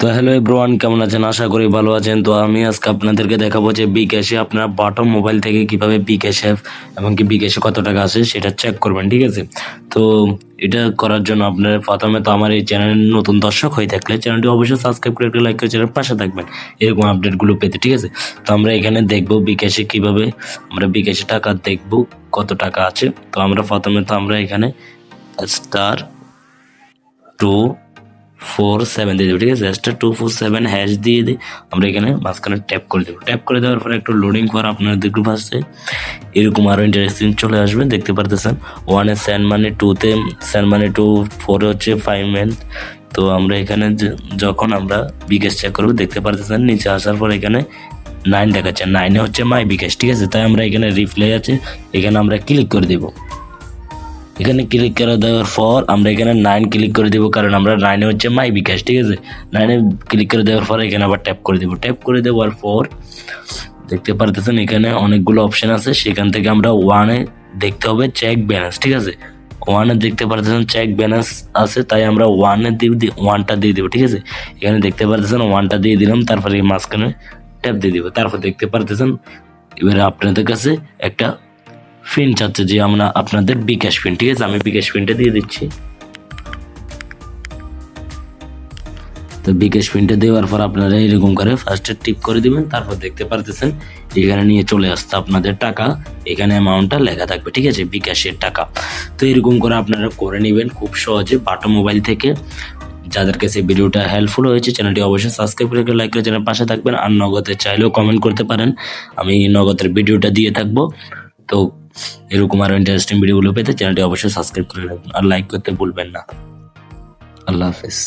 তো hello everyone কেমন আছেন? আশা করি ভালো আছেন। তো আমি আজকে আপনাদেরকে দেখাবো যে বিকাশে আপনারা বাটম মোবাইল থেকে কীভাবে বিকাশে এবং কি বিকাশে কত টাকা আছে সেটা চেক করবেন, ঠিক আছে? তো এটা করার জন্য আপনার প্রথমে তো আমার এই চ্যানেলের নতুন দর্শক হয়ে থাকলে চ্যানেলটি অবশ্যই সাবস্ক্রাইব করে একটা লাইক করে চ্যানেল পাশে থাকবেন। এরকম আপডেটগুলো পেতে, ঠিক আছে? তো আমরা এখানে দেখব বিকাশে কীভাবে আমরা বিকাশে টাকা দেখব, কত টাকা আছে। তো আমরা প্রথমে তো আমরা এখানে স্টার টু ফোর সেভেন দিয়ে দেবো, ঠিক আছে? Star two four seven hash দিয়ে দিই। আমরা এখানে মাঝখানে ট্যাপ করে দেবো। ট্যাপ করে দেওয়ার পরে একটু লোডিং করা আপনার দেখতে পাচ্ছে এরকম আরও ইন্টারেস্টিং চলে আসবে, দেখতে পারতেছেন। ওয়ানে স্যান মানে টুতে স্যান মানে টু ফোরে হচ্ছে ফাইভ মেন তো আমরা এখানে যখন আমরা বিকাশ চেক করব, দেখতে পারতেছেন, নিচে আসার পর এখানে নাইন দেখাচ্ছে। নাইনে হচ্ছে মাই বিকাশ, ঠিক আছে? তাই আমরা এখানে রিপ্লে আছে। এখানে আমরা ক্লিক করে দেবো। এখানে ক্লিক করে দেওয়ার পর আমরা এখানে নাইন ক্লিক করে দেবো, কারণ আমরা নাইনে হচ্ছে মাই বিকাশ, ঠিক আছে? নাইনে ক্লিক করে দেওয়ার পর এখানে আবার ট্যাপ করে দেবো। ট্যাপ করে দেওয়ার পর দেখতে পারতেছেন এখানে অনেকগুলো অপশন আছে, সেখান থেকে আমরা ওয়ানে দেখতে হবে চেক ব্যালেন্স ঠিক আছে? ওয়ানে দেখতে পারতেছেন চেক ব্যালেন্স আছে, তাই আমরা ওয়ানে দিয়ে ওয়ানটা দিয়ে দেবো, ঠিক আছে? এখানে দেখতে পারতেছেন ওয়ানটা দিয়ে দিলাম, তারপরে মাঝখানে ট্যাপ দিয়ে দেবো। তারপর দেখতে পারতেছেন, এবারে আপনাদের কাছে একটা ফিন চাচ্ছে যে আমরা আপনাদের বিকাশ ফিন, ঠিক আছে? আমি বিকাশ ফিনটা দিয়ে দিচ্ছি। তো বিকাশ পিনটা দেওয়ার পর আপনারা এরকম করে ফার্স্টে টিপ করে দিবেন, তারপর দেখতে পারতেছেন এখানে নিয়ে চলে আসতে আপনাদের টাকা। এখানে অ্যামাউন্টটা লেখা থাকবে, ঠিক আছে? বিকাশের টাকা। তো এরকম করে আপনারা করে নেবেন খুব সহজে বাটা মোবাইল থেকে। যাদের কাছে ভিডিওটা হেল্পফুল হয়েছে, চ্যানেলটি অবশ্যই সাবস্ক্রাইব করে লাইক করে চ্যানেল পাশে থাকবেন। আর নগদে চাইলেও কমেন্ট করতে পারেন। আমি নগদের ভিডিওটা দিয়ে থাকব। তো এরকম আরও ইন্টারেস্টিং ভিডিওগুলো পেতে চ্যানেলটি অবশ্যই সাবস্ক্রাইব করে রাখবেন আর লাইক করতে ভুলবেন না। আল্লাহ হাফেজ।